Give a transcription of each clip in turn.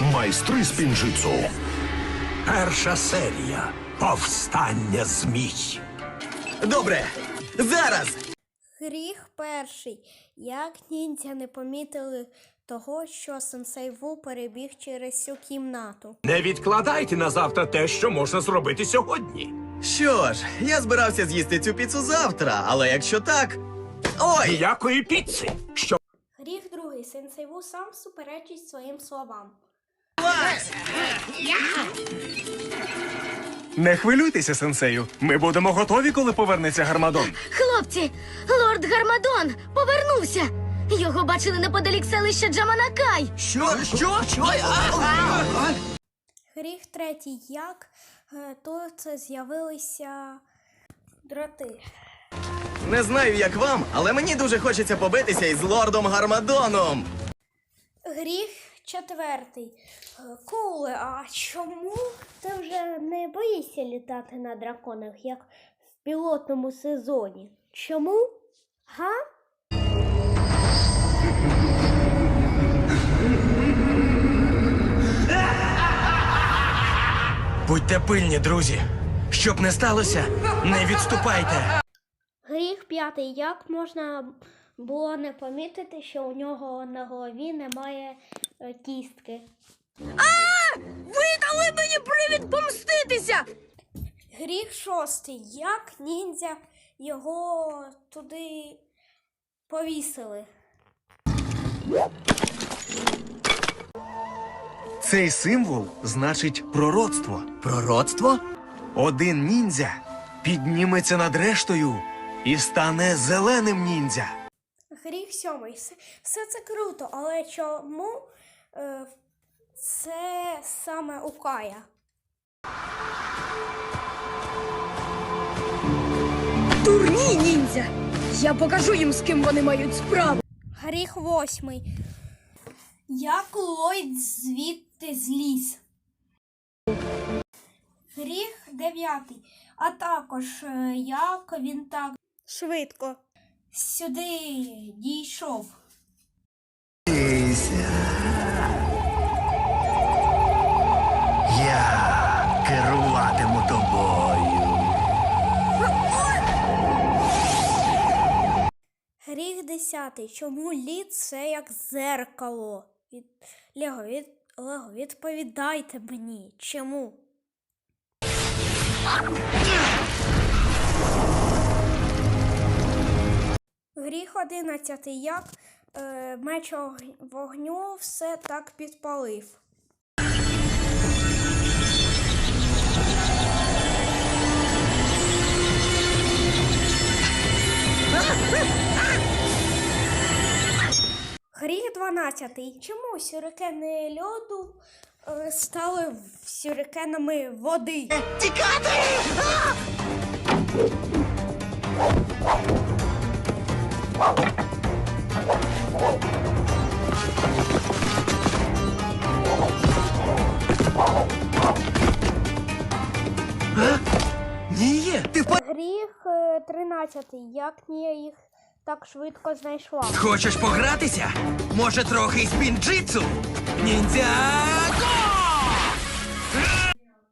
Майстри з. Перша серія. Повстання змій. Добре, зараз. Гріх перший. Як ніндзя не помітили того, що сенсей Ву перебіг через всю кімнату. Не відкладайте на завтра те, що можна зробити сьогодні. Що ж, я збирався з'їсти цю піцу завтра, але якщо так. Ой! Ніякої піци. Що Гріх другий. Сенсей Ву сам суперечить своїм словам. Не хвилюйтеся, сенсею. Ми будемо готові, коли повернеться Гармадон. Хлопці, лорд Гармадон повернувся. Його бачили неподалік селища Джаманакай. Що? Що? Що? Гріх третій. Як е, тут з'явилися дроти. Не знаю, як вам, але мені дуже хочеться побитися із лордом Гармадоном. Гріх четвертий. Е, Коуле, а чому ти вже не боїшся літати на драконах, як в пілотному сезоні? Чому? Га? Будьте пильні, друзі. Щоб не сталося, не відступайте. Гріх п'ятий. Як можна було не помітити, що у нього на голові немає е, кістки? Ви дали мені привід помститися! Гріх шостий. Як ніндзя його туди повісили? Цей символ значить пророцтво. Пророцтво? Один ніндзя підніметься над рештою і стане зеленим ніндзя. Гріх сьомий. Все, все це круто, але чому е, це саме у Кая? Дурні ніндзя! Я покажу їм, з ким вони мають справу. Гріх восьмий. Як Ллойд звідти зліз? Гріх дев'ятий. А також е, як він так швидко сюди дійшов. Я керуватиму тобою. Гріх десятий. Чому лід це як зеркало? Від... Лего, від... Лего, відповідайте мені. Чому? Гріх одинадцятий. Як е, меч вогню все так підпалив? Гріх 12. Чому сюрикени льоду е, стали сюрикенами води? Ти. Гріх е, 13. Як Нія їх так швидко знайшла? Хочеш погратися? Може, трохи з пінджитсу? Ніндзяго!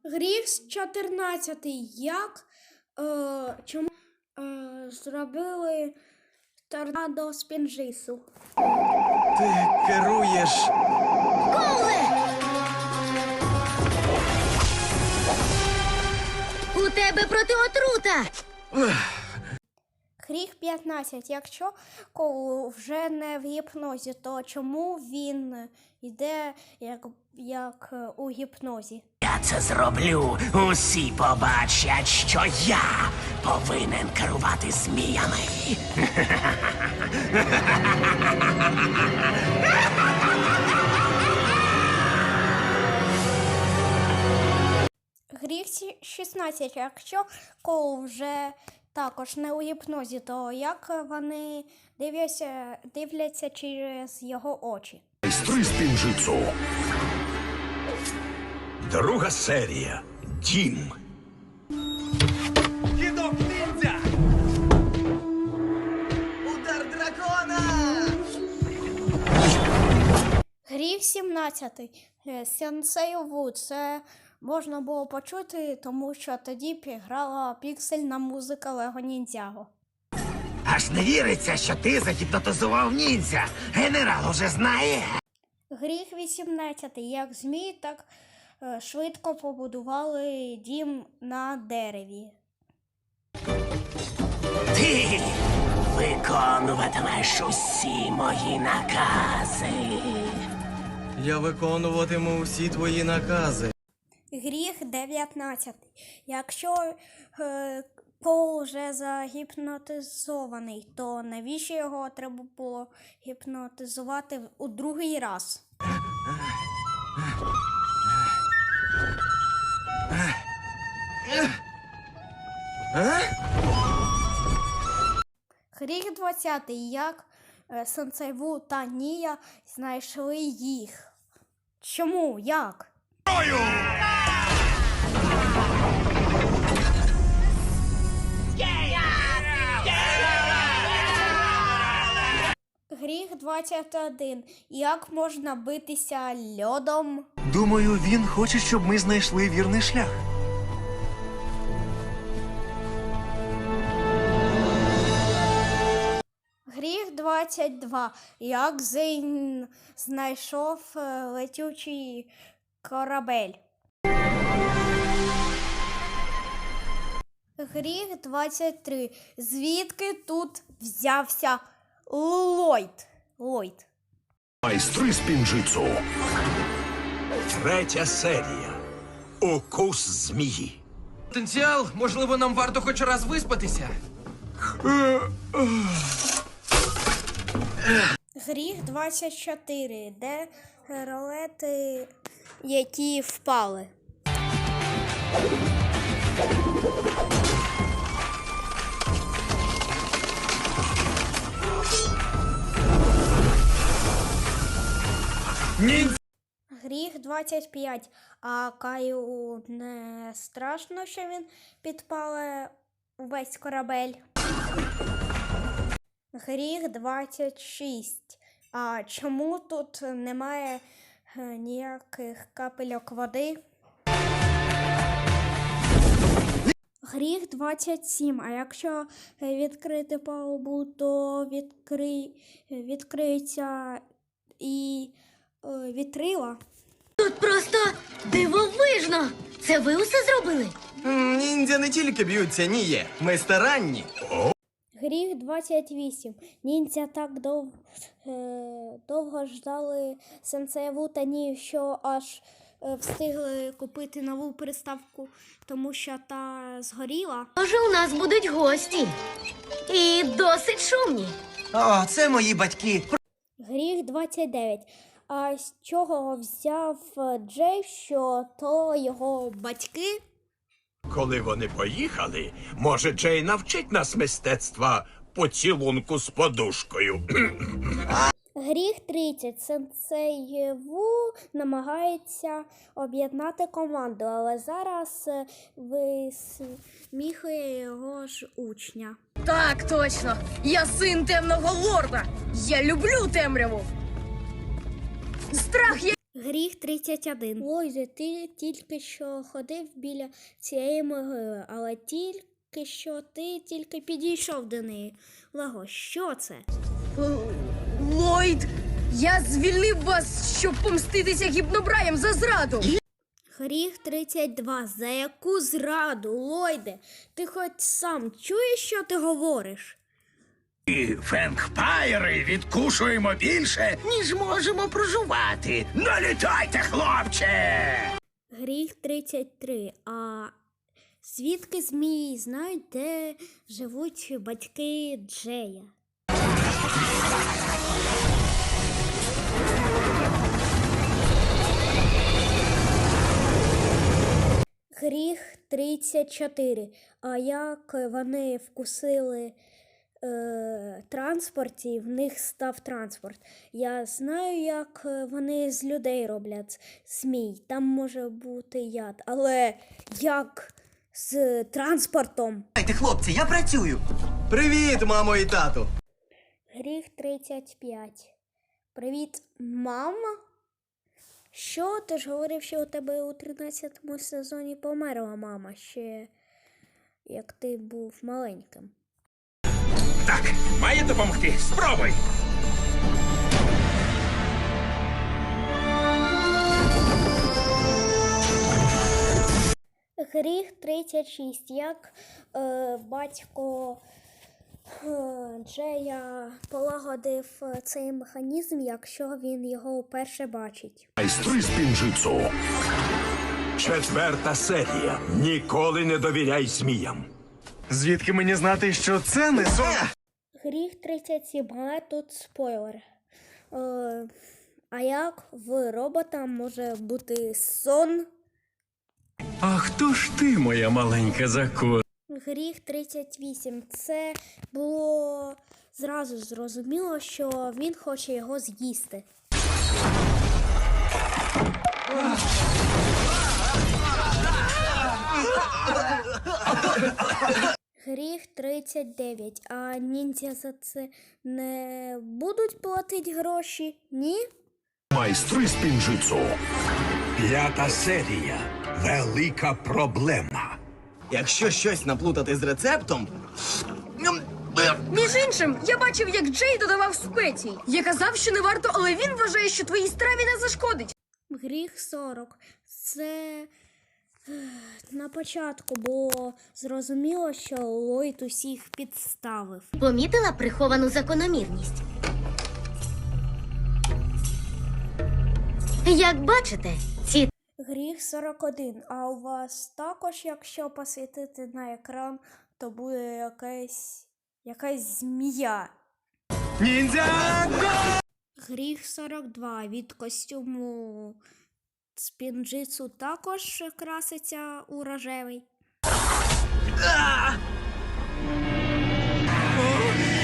Гріх 14. Як е, чому е, зробили торнадо з пінжису? Ти керуєш. У тебе протиотрута! Гріх 15. Якщо Коул вже не в гіпнозі, то чому він йде як, як у гіпнозі? Я це зроблю. Усі побачать, що я повинен керувати зміями. Гріх 16. Якщо Коул вже також не у гіпнозі, то як вони дивляться, дивляться через його очі? Майстри з. Друга серія. Дім. Кідок ніндзя! Удар дракона! Гріх Гріх 17. Е, Сенсей Ву. Це можна було почути, тому що тоді грала піксельна музика Лего Ніндзяго. Аж не віриться, що ти загіпнотизував ніндзя. Генерал уже знає. Гріх 18. Як змій, так швидко побудували дім на дереві. Ти виконуватимеш усі мої накази. Я виконуватиму всі твої накази. Гріх 19. Якщо е, Коул вже загіпнотизований, то навіщо його треба було гіпнотизувати у другий раз? Гріх 20. Як е, Сенсейву та Нія знайшли їх? Чому? Як? Гріх 21. Як можна битися льодом? Думаю, він хоче, щоб ми знайшли вірний шлях. 22. Як Зейн знайшов е, летючий корабель? Гріх 23. Звідки тут взявся Ллойд? Ллойд. Майстри спінжицу. Третя серія. Укус змії. Потенціал, можливо, нам варто хоч раз виспатися. Гріх 24. Де ролети, які впали? Гріх 25. А Каю не страшно, що він підпале увесь корабель. Гріх 26. А чому тут немає е, ніяких капельок води? Гріх 27. А якщо відкрити палубу, то відкри... відкриється і е, вітрила. Тут просто дивовижно! Це ви усе зробили? Ніндзя не тільки б'ються, ніє. Ми старанні. Гріх 28. Ніндзя так дов... е... довго ждали сенсеєву та ні, що аж е, встигли купити нову приставку, тому що та згоріла. Може, у нас будуть гості. І досить шумні. О, це мої батьки. Гріх 29. А з чого взяв Джей, що то його батьки? Коли вони поїхали, може, Джей навчить нас мистецтва поцілунку з подушкою. Гріх 30. Сенсей Ву намагається об'єднати команду, але зараз е, висміхує його ж учня. Так, точно. Я син темного лорда. Я люблю темряву. Страх я. Гріх 31. Лойзе, ти тільки що ходив біля цієї могили, але тільки що ти тільки підійшов до неї. Лего, що це? Ллойд, я звільнив вас, щоб помститися гіпнобраєм за зраду. Гріх 32. За яку зраду, Лойде? Ти хоч сам чуєш, що ти говориш? І відкушуємо більше, ніж можемо прожувати. Налітайте, хлопче! Гріх 33. А звідки змії знають, де живуть батьки Джея? Гріх 34. А як вони вкусили е, транспорт і в них став транспорт? Я знаю, як е, вони з людей роблять змій. Там може бути яд. Але як з транспортом? Дайте, хлопці, я працюю. Привіт, мамо і тату. Гріх 35. Привіт, мама? Що ти ж говорив, що у тебе у 13 сезоні померла мама ще як ти був маленьким. Так, має допомогти. Спробуй. Гріх 36. Як е, батько е, Джея полагодив е, цей механізм, якщо він його вперше бачить. Майстри з пінжицу. Четверта серія. Ніколи не довіряй зміям. Звідки мені знати, що це не сон? Гріх 37, але тут спойлер. Е, а як в робота може бути сон? А хто ж ти, моя маленька закон? Гріх 38. Це було зразу зрозуміло, що він хоче його з'їсти. Гріх 39. А ніндзя за це не будуть платити гроші? Ні? Майстри з пінжицу. П'ята серія. Велика проблема. Якщо щось наплутати з рецептом. Між іншим, я бачив, як Джей додавав спецій. Я казав, що не варто, але він вважає, що твоїй страві не зашкодить. Гріх 40. Це на початку було зрозуміло, що Ллойд усіх підставив. Помітила приховану закономірність. Як бачите, ці Гріх 41. А у вас також, якщо посвітити на екран, то буде якась, якась змія. Ніндзя! Гріх 42. Від костюму спінджицу також краситься у рожевий.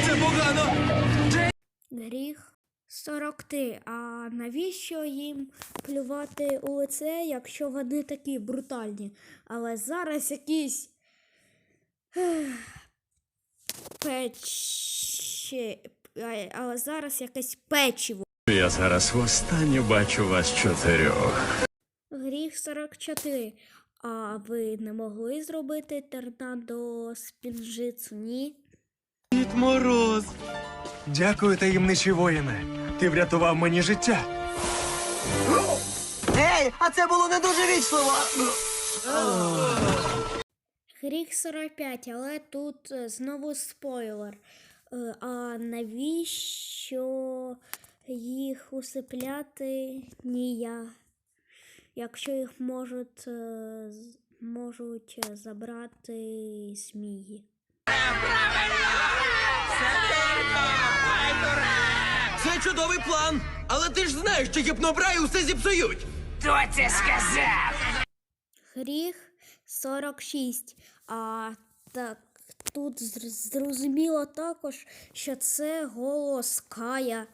Це погано! Гріх 43. А навіщо їм плювати у лице, якщо вони такі брутальні? Але зараз якісь печі. Але зараз якесь печиво. Я зараз востаннє бачу вас чотирьох. Гріх 44. А ви не могли зробити торнадо з пінжицу, ні? Дід Мороз. Дякую, таємничий воїне. Ти врятував мені життя. Ей, а це було не дуже вічливо! Гріх 45, але тут е, знову спойлер. Е, А навіщо їх усипляти ні я? Якщо їх можуть, е, можуть е, забрати змії. Це чудовий план! Але ти ж знаєш, що гіпнобраї усе зіпсують! Хто це сказав? Гріх 46. А так тут зрозуміло також, що це голос Кая.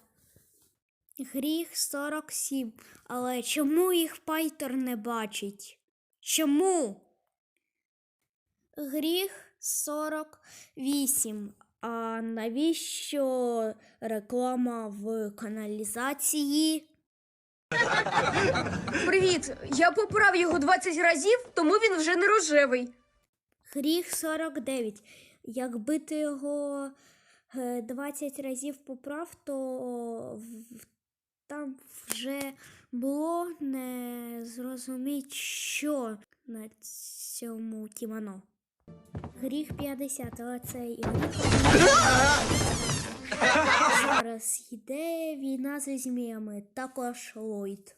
Гріх 47. Але чому їх Пайтер не бачить? Чому? Гріх 48. А навіщо реклама в каналізації? Привіт, я поправ його 20 разів, тому він вже не рожевий. Гріх 49. Якби ти його е, 20 разів поправ, то в- там вже було не зрозуміть, що на цьому кімоно. Гріх 50, але це і Зараз йде війна зі зміями, також Ллойд.